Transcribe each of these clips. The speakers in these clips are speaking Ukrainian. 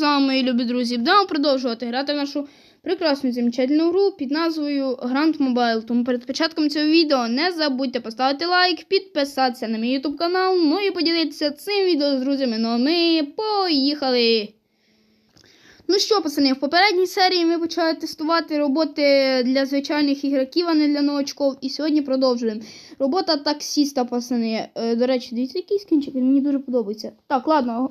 з мої любі друзі. Будемо продовжувати грати в нашу прекрасну замечательну гру під назвою Grand Mobile. Тому перед початком цього відео не забудьте поставити лайк, підписатися на мій YouTube канал, ну і поділитися цим відео з друзями. Ну а ми поїхали! Ну що, пацани, в попередній серії ми почали тестувати роботи для звичайних ігроків, а не для новачків. І сьогодні продовжуємо. Робота таксіста, пацани. Е, до речі, дивіться, який скінчик, він мені дуже подобається. Так, ладно,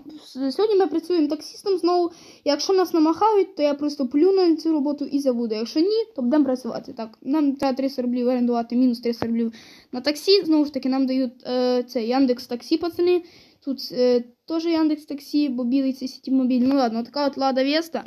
сьогодні ми працюємо таксістом знову. Якщо нас намахають, то я просто плюну на цю роботу і забуду. Якщо ні, то будемо працювати. Так, нам треба 300 рублів орендувати, мінус 300 рублів на таксі. Знову ж таки, нам дають е, це Яндекс Таксі, пацани. Тут е, теж Яндекс Таксі, бо білий це сіті мобіль. Ну ладно, така от Лада Веста.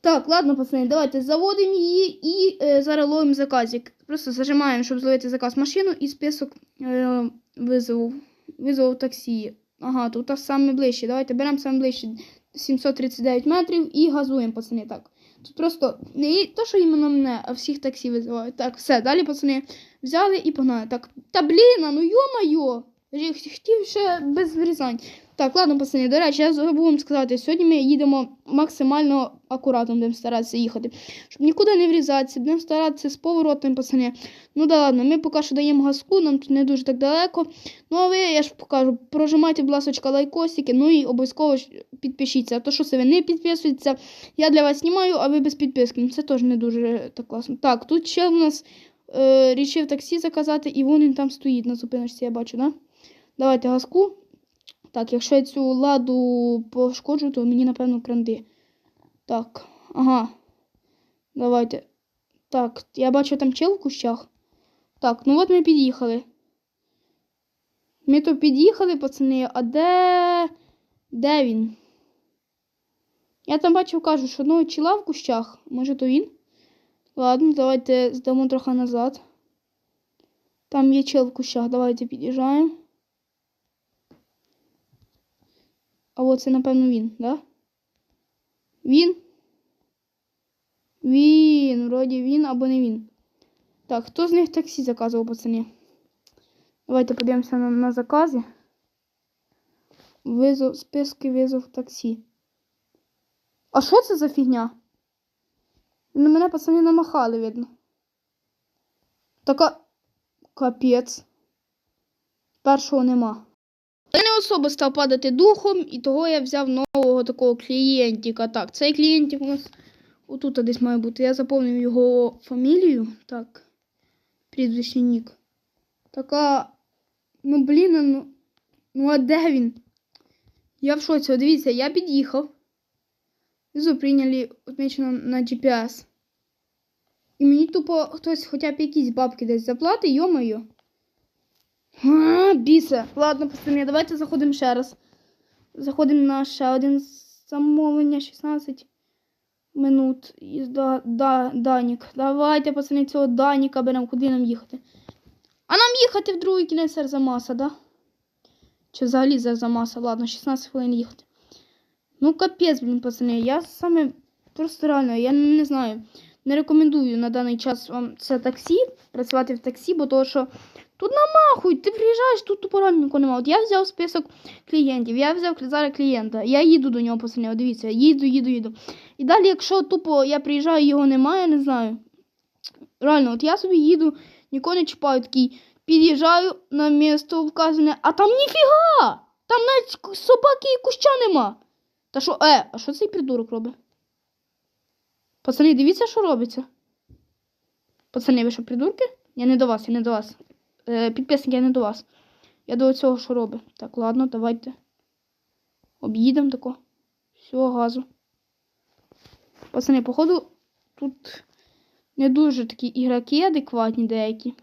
Так, ладно, пацани, давайте заводимо її і е, зараз ловимо заказик. Просто зажимаємо, щоб зловити заказ машину і список е, визову, визову таксі. Ага, тут аж саме ближче. Давайте беремо саме ближче 739 метрів і газуємо, пацани. Так. Тут просто не то, що іменно мене, а всіх таксі визивають. Так, все, далі, пацани, взяли і погнали. Так, та блін, ну йо-майо! Хотів ще без врізань. Так, ладно, пацани, до речі, я забув вам сказати, сьогодні ми їдемо максимально акуратно, будемо старатися їхати. Щоб нікуди не врізатися, будемо старатися з поворотом, пацани. Ну да ладно, ми поки що даємо газку, нам тут не дуже так далеко. Ну а ви, я ж покажу, прожимайте, будь ласка, лайкосики, ну і обов'язково підпишіться. А то, що це ви не підписуєтеся, я для вас знімаю, а ви без підписки. Ну, Це теж не дуже так класно. Так, тут ще в нас е, рішив таксі заказати, і вон він там стоїть на зупиночці, я бачу, да? Давайте газку. Так, якщо я цю ладу пошкоджу, то мені, напевно, кранди. Так, ага. Давайте. Так, я бачу там чел в кущах. Так, ну от ми під'їхали. Ми то під'їхали, пацани, а де. Де він? Я там бачив, кажу, що одного чела в кущах. Може, то він? Ладно, давайте здамо трохи назад. Там є чел в кущах, давайте під'їжджаємо. А от це, напевно, він, да? Він? Він, вроді він або не він. Так, хто з них таксі заказував, пацани? Давайте подивимося на, на закази. Визов, списки визов таксі. А що це за фігня? На мене пацани намахали, видно. Така. Капець. Першого нема. Особо став падати духом, і того я взяв нового такого клієнтика. Так, цей клієнтик у нас отут десь має бути. Я заповнив його фамілію. Так. Прізвище Нік. Така. Ну, блін, ну. Ну, а де він? Я в шоці. Дивіться, я під'їхав. Візу прийняли відмічено на GPS. І мені тупо хтось хоча б якісь бабки десь заплати, йо-моє. А, бісе. Ладно, пацани, давайте заходимо ще раз. Заходимо на ще один замовлення 16 минут. І да, да, Данік. Давайте, пацани, цього Даніка беремо, куди нам їхати. А нам їхати в другий кінець Арзамаса, да? Чи взагалі з Арзамаса? Ладно, 16 хвилин їхати. Ну, капець, блін, пацани. Я саме просто реально, я не знаю. Не рекомендую на даний час вам це таксі, працювати в таксі, бо то, що тут намахуй, ти приїжджаєш, тут тупо реально нікого немає. От я взяв список клієнтів, я взяв зараз клієнта, я їду до нього, пацани, от дивіться, їду, їду, їду. І далі, якщо тупо я приїжджаю, його немає, не знаю. Реально, от я собі їду, нікого не чіпаю, такий, під'їжджаю на місто вказане, а там ніфіга! Там навіть собаки і куща нема. Та що, е, а що цей придурок робить? Пацани, дивіться, що робиться. Пацани, ви що, придурки? Я не до вас, я не до вас. Е, підписники, я не до вас. Я до цього, що робить. Так, ладно, давайте. Об'їдемо тако. Всього газу. Пацани, походу, тут не дуже такі ігроки адекватні деякі.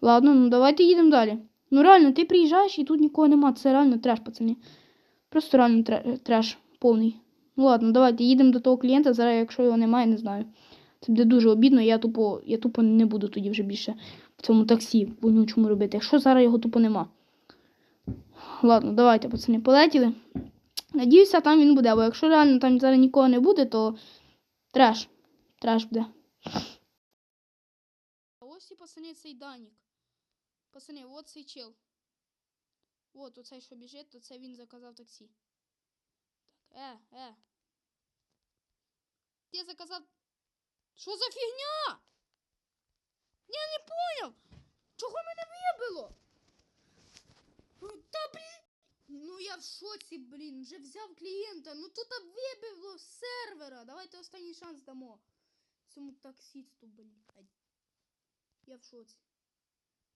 Ладно, ну давайте їдемо далі. Ну реально, ти приїжджаєш і тут нікого нема. Це реально треш, пацани. Просто реально треш повний. Ну ладно, давайте їдемо до того клієнта. Зараз, якщо його немає, не знаю. Це буде дуже обідно, я тупо, я тупо не буду тоді вже більше в цьому таксі чому робити. Якщо зараз його тупо нема. Ладно, давайте, пацани, полетіли. Надіюся, там він буде, бо якщо реально там зараз нікого не буде, то треш. Треш буде. А ось і пацани цей Данік. Пацани, от цей чел. От оцей, що біжить, то це він заказав таксі. Так, е, е. Ти заказав. Що за фігня? Я не поняв. Чого мене вибило? Та блін. Ну я в шоці, блін, вже взяв клієнта. Ну тут вибило сервера. Давайте останній шанс дамо. Цьому таксісту, блін. Я в шоці.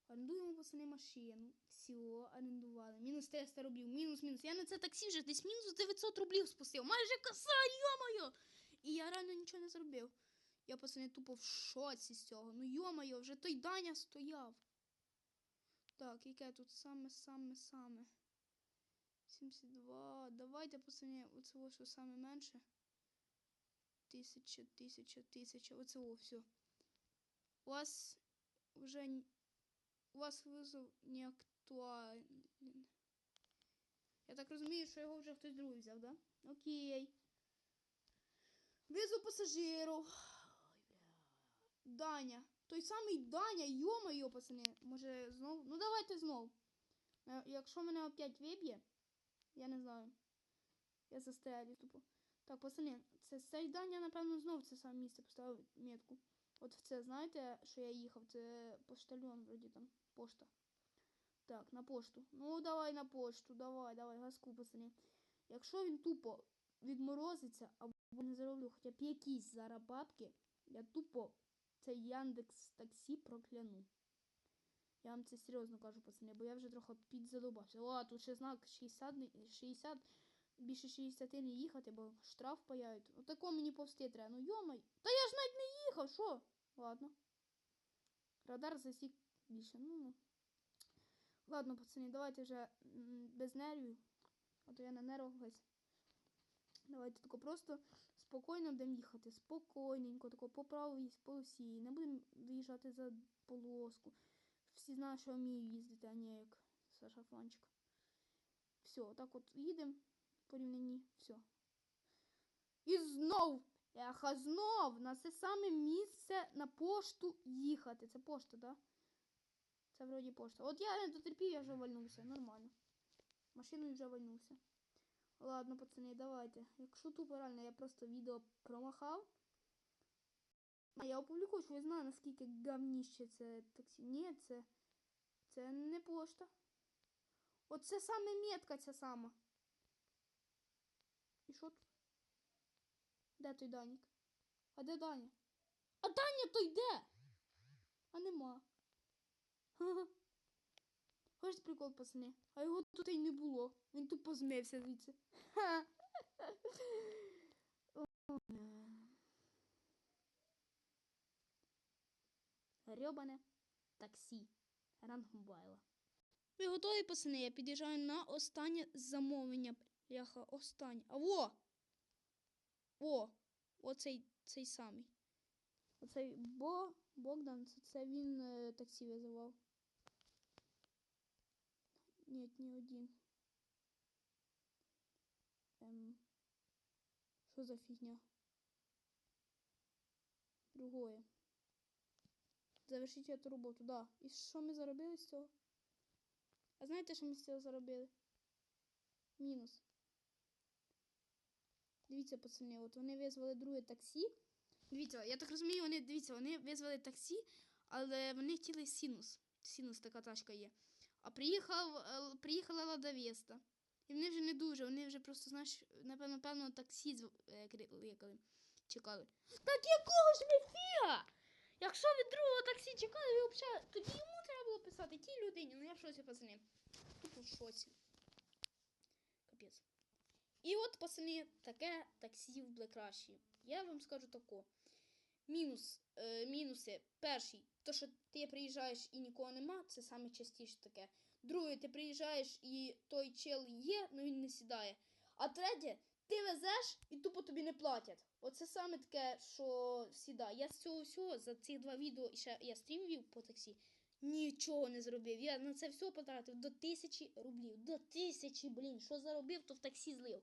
Орендуємо пацани машину. Все, орендували. Мінус 300 рублів. Мінус, мінус. Я на це таксі вже десь мінус 900 рублів спустив. Майже коса, йо-моє! І я реально нічого не зробив. Я пацани тупо в шоці з цього. Ну йо-моє, вже той Даня стояв. Так, яке тут саме, саме, саме. 72. Давайте, пацани, оце ось що саме менше. Тисяча, тисяча, тисяча. Оце о, все. У вас вже у вас визов не актуален. Я так розумію, що його вже хтось другий взяв, да? Окей. Визов пасажирів. Даня. Той самий Даня, йо-моє, пацани. Може знов? Ну давайте знов. Е, Якщо мене опять виб'є, я не знаю. Я застрелю тупо. Так, пацани, це цей Даня, напевно, знов це саме місце поставив метку. От в це, знаєте, що я їхав? Це поштальон, вроді там, пошта. Так, на пошту. Ну, давай на пошту, давай, давай, газку, пацани. Якщо він тупо відморозиться або не зароблю хоча б якісь зараз бабки, я тупо цей Яндекс таксі прокляну. Я вам це серйозно кажу, пацани, бо я вже трохи підзадобався. О, тут ще знак 60, 60 більше 60 не їхати, бо штраф паяють. Отако мені повсти треба. Ну йомай. Та я ж навіть не їхав, що? Ладно. Радар засік більше. Ну, ну. Ладно, пацани, давайте вже без нервів. А то я на нервах весь. Давайте тако просто спокійно будемо їхати. Спокійненько, тако по правій полосі. Не будемо виїжджати за полоску. Всі знають, що я вмію їздити, а не як Саша Фанчик. Все, так от їдемо по рівнині. Все. І знов, еха, знов на це саме місце на пошту їхати. Це пошта, да? Це вроді пошта. От я не дотерпів, я вже вальнувся. Нормально. Машиною вже вальнувся. Ладно, пацани, давайте. Якщо тупо реально я просто відео промахав. А я опублікую, що я знаю, наскільки говніще це таксі. Ні, це. Це не пошта. Оце саме метка ця сама. І що тут? Де той Данік? А де Даня? А Даня той де? А нема. Ха-ха. Хочеш прикол, пацани? А його тут і не було. Він тупо змився звідси. Грьобане таксі. Рангмобайла. Ви готові, пацани? Я під'їжджаю на останнє замовлення. Бляха, останнє. А во! О! Оцей цей самий. Оцей Бо Богдан, це він е, таксі визивав. Ні, не один. Ем. Що за фігня? Другое. Завершіть цю роботу, да. І що ми заробили з цього? А знаєте, що ми з цього заробили? Мінус. Дивіться, пацани, от вони визвали друге таксі. Дивіться, я так розумію, вони дивіться, вони визвали таксі, але вони хотіли синус. Синус така тачка є. А приїхав, е, приїхала Лада Веста. І вони вже не дуже, вони вже просто, знаєш, напевно, певно, таксі е, кликали, чекали. Так якого ж фіга? Якщо ви другого таксі чекали, ви взагалі, тоді йому треба було писати тій людині. Ну я в шоці, пацани. Тупо в шоці. Капець. І от, пацани, таке таксі в Блекраші. Я вам скажу тако. Мінус, е, мінуси. Перший, то, що ти приїжджаєш і нікого нема, це саме частіше таке. Друге, ти приїжджаєш і той чел є, ну він не сідає. А третє, ти везеш і тупо тобі не платять. Оце саме таке, що сідає. Я з цього всього за ці два відео і ще я стрім вів по таксі. Нічого не зробив. Я на це все потратив до тисячі рублів. До тисячі, блін. Що заробив, то в таксі злив.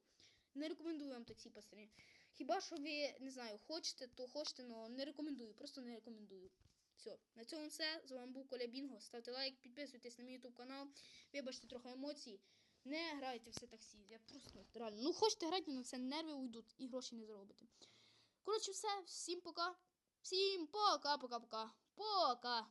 Не рекомендую вам таксі пацани. Хіба що ви не знаю, хочете, то хочете, але не рекомендую. Просто не рекомендую. Все, на цьому все. З вами був Коля Бінго. Ставте лайк, підписуйтесь на мій YouTube канал. Вибачте трохи емоцій. Не грайте в це таксі. Я просто реально. Ну, хочете грати, але все нерви уйдуть і гроші не заробите. Коротше, все, всім пока. Всім пока, пока, пока. Пока.